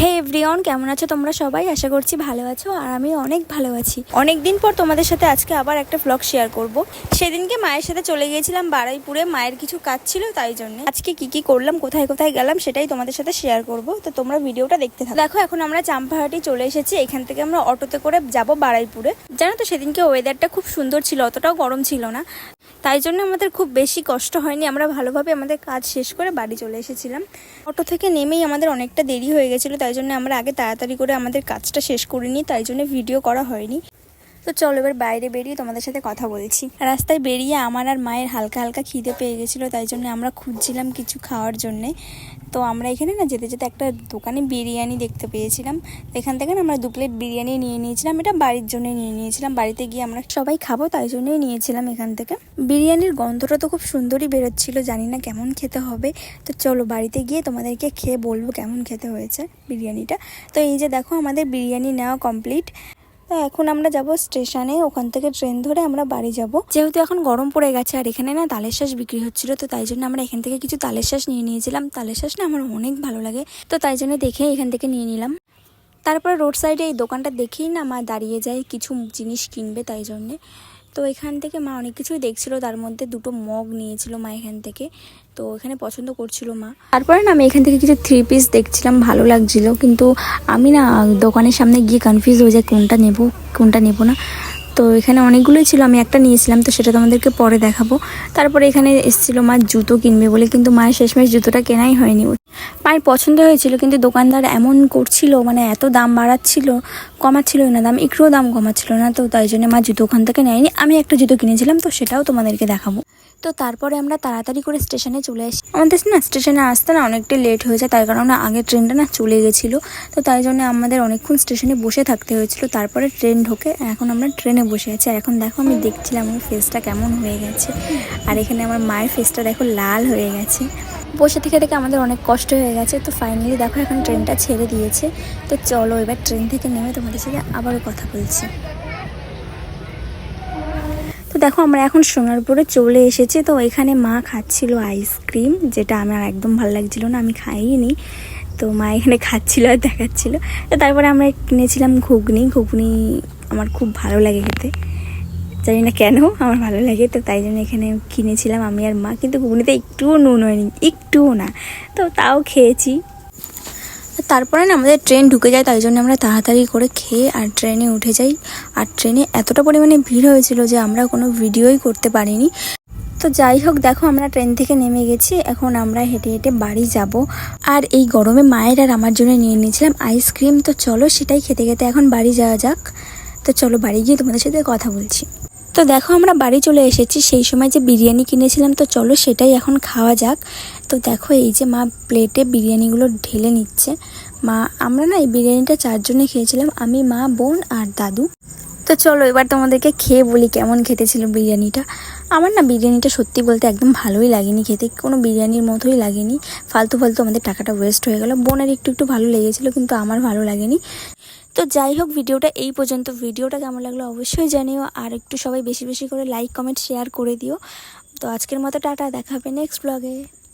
হে everyone কেমন আছো তোমরা সবাই? আশা করছি ভালো আছো আর আমি অনেক ভালো আছি। অনেক দিন পর তোমাদের সাথে আজকে আবার একটা ব্লগ শেয়ার করব। সেদিনকে মায়ের সাথে চলে গিয়েছিলাম বারাইপুরে, মায়ের কিছু কাজ ছিল তাই জন্য আজকে কি কি করলাম, কোথায় কোথায় গেলাম সেটাই তোমাদের সাথে শেয়ার করব। তো তোমরা ভিডিওটা দেখতে থাকো। দেখো, এখন আমরা চাম্পাহাটি চলে এসেছি, এখান থেকে আমরা অটোতে করে যাব বারাইপুরে। জানো তো, সেদিনকে ওয়েদারটা খুব সুন্দর ছিল, অতটাও গরম ছিল না। তাই জন্য আমাদের খুব বেশি কষ্ট হয়নি। আমরা ভালোভাবে আমাদের কাজ শেষ করে বাড়ি চলে এসেছিলাম। অটো থেকে নেমেই আমাদের অনেকটা দেরি হয়ে গেছিল, তাই জন্য আমরা আগে তাড়াতাড়ি করে আমাদের কাজটা শেষ করিনি তাই জন্য ভিডিও করা হয়নি। তো চলো এবার বাইরে বেরিয়ে তোমাদের সাথে কথা বলছি। রাস্তায় বেরিয়ে আমার আর মায়ের হালকা হালকা খিদে পেয়ে গেছিল, তাই জন্য আমরা খুঁজছিলাম কিছু খাওয়ার জন্যে। তো আমরা এখানে না যেতে যেতে একটা দোকানে বিরিয়ানি দেখতে পেয়েছিলাম। এখান থেকে না আমরা দু প্লেট বিরিয়ানি নিয়ে নিয়েছিলাম, এটা বাড়ির জন্য নিয়ে নিয়েছিলাম। বাড়িতে গিয়ে আমরা সবাই খাব, তাই জন্যই নিয়েছিলাম এখান থেকে। বিরিয়ানির গন্ধটা তো খুব সুন্দরই বেরোচ্ছিল, জানি না কেমন খেতে হবে। তো চলো বাড়িতে গিয়ে তোমাদেরকে খেয়ে বলব কেমন খেতে হয়েছে বিরিয়ানিটা। তো এই যে দেখো আমাদের বিরিয়ানি নেওয়া কমপ্লিট তো এখন আমরা যাব স্টেশনে, ওখান থেকে ট্রেন ধরে আমরা বাড়ি যাব। যেহেতু এখন গরম পড়ে গেছে আর এখানে না তালের শ্বাস বিক্রি হচ্ছিল, তো তাই জন্য আমরা এখান থেকে কিছু তালের শ্বাস নিয়ে নিয়েছিলাম। তালের শ্বাস না আমার অনেক ভালো লাগে, তো তাই জন্য দেখে এখান থেকে নিয়ে নিলাম। তারপরে রোড সাইডে এই দোকানটা দেখেই না আমার দাঁড়িয়ে যায়, কিছু জিনিস কিনবে তাই জন্যে। তো এখান থেকে মা অনেক কিছুই দেখছিল। তার মধ্যে দুটো মগ নিয়েছিল মা এখান থেকে। তো এখানে পছন্দ করছিল মা। তারপরে না আমি এখান থেকে কিছু থ্রি পিস দেখছিলাম, ভালো লাগছিল। কিন্তু আমি না দোকানের সামনে গিয়ে কনফিউজ হয়ে যাই, কোনটা নেব কোনটা নেব না। তো এখানে অনেকগুলোই ছিল, আমি একটা নিয়েছিলাম, তো সেটা তোমাদেরকে পরে দেখাবো। তারপরে এখানে এসেছিল মা জুতো কিনবে বলে, কিন্তু মায়ের শেষমেশ জুতোটা কেনাই হয়নি। মায়ের পছন্দ হয়েছিল, কিন্তু দোকানদার এমন করছিল মানে এত দাম বাড়াচ্ছিল, কমাচ্ছিল না, দাম একটুও দাম কমাচ্ছিল না, তো তাই জন্য মা জুতো ওখান থেকে নেয়নি। আমি একটা জুতো কিনেছিলাম, তো সেটাও তোমাদেরকে দেখাবো। তো তারপরে আমরা তাড়াতাড়ি করে স্টেশনে চলে আসি আমাদের না স্টেশনে আসতে না অনেকটা লেট হয়ে যায়, তার কারণে আগে ট্রেনটা না চলে গেছিল, তো তাই জন্য আমাদের অনেকক্ষণ স্টেশনে বসে থাকতে হয়েছিল, তারপরে ট্রেন ঢোকে, এখন আমরা ট্রেনে বসে আছি। আর এখন দেখো আমি দেখছিলাম আমার ফেসটা কেমন হয়ে গেছে, আর এখানে আমার মায়ের ফেসটা দেখো লাল হয়ে গেছে। বসে থেকে থেকে আমাদের অনেক কষ্ট হয়ে গেছে। তো ফাইনালি দেখো এখন ট্রেনটা ছেড়ে দিয়েছে। তো চলো এবার ট্রেন থেকে নেমে তোমাদের সাথে আবারও কথা বলছি। তো দেখো আমরা এখন সোনারপুরে চলে এসেছি। তো এখানে মা খাচ্ছিল আইসক্রিম যেটা আমার একদম ভালো লাগছিল না, আমি খাইনি। তো মা এখানে খাচ্ছিল আর দেখাচ্ছিল। তো তারপরে আমরা কিনেছিলাম ঘুগনি। ঘুগনি আমার খুব ভালো লাগে খেতে। জানি না কেন, আমার ভালো লাগে, তো তাই জন্য এখানে কিনেছিলাম আমি আর মা, কিন্তু ঘুগনিতে একটুও নুন হয়নি, একটুও না। তো তাও খেয়েছি। তারপরে না আমাদের ট্রেন ঢুকে যায়, তাই জন্য আমরা তাড়াতাড়ি করে খেয়ে আর ট্রেনে উঠে যাই। আর ট্রেনে এতটা পরিমাণে ভিড় হয়েছিল যে আমরা কোনো ভিডিওই করতে পারিনি। তো যাই হোক, দেখো আমরা ট্রেন থেকে নেমে গেছি, এখন আমরা হেঁটে হেঁটে বাড়ি যাব। আর এই গরমে মায়ের আর আমার জন্য নিয়ে নিয়েছিলাম আইসক্রিম, তো চলো সেটাই খেতে খেতে এখন বাড়ি যাওয়া যাক। তো চলো বাড়ি গিয়ে তোমাদের সাথে কথা বলছি। তো দেখো আমরা বাড়ি চলে এসেছি। সেই সময় যে বিরিয়ানি কিনেছিলাম, তো চলো সেটাই এখন খাওয়া যাক। তো দেখো এই যে মা প্লেটে বিরিয়ানিগুলো ঢেলে নিচ্ছে। মা, আমরা না এই বিরিয়ানিটা চারজনে খেয়েছিলাম, আমি, মা, বোন আর দাদু। তো চলো এবার তোমাদেরকে খেয়ে বলি কেমন খেতে ছিল বিরিয়ানিটা। আমার না বিরিয়ানিটা সত্যি বলতে একদম ভালোই লাগেনি খেতে, কোনো বিরিয়ানির মতোই লাগেনি। ফালতু ফালতু আমাদের টাকাটা ওয়েস্ট হয়ে গেল। বোনের একটু একটু ভালো লেগেছিলো, কিন্তু আমার ভালো লাগেনি। তো যাই হোক, ভিডিওটা এই পর্যন্ত। ভিডিওটা কেমন লাগল অবশ্যই জানিও। আর একটু সবাই বেশি বেশি করে লাইক কমেন্ট শেয়ার করে দিও। তো আজকের মতো টাটা দেখাবে নেক্সট ব্লগে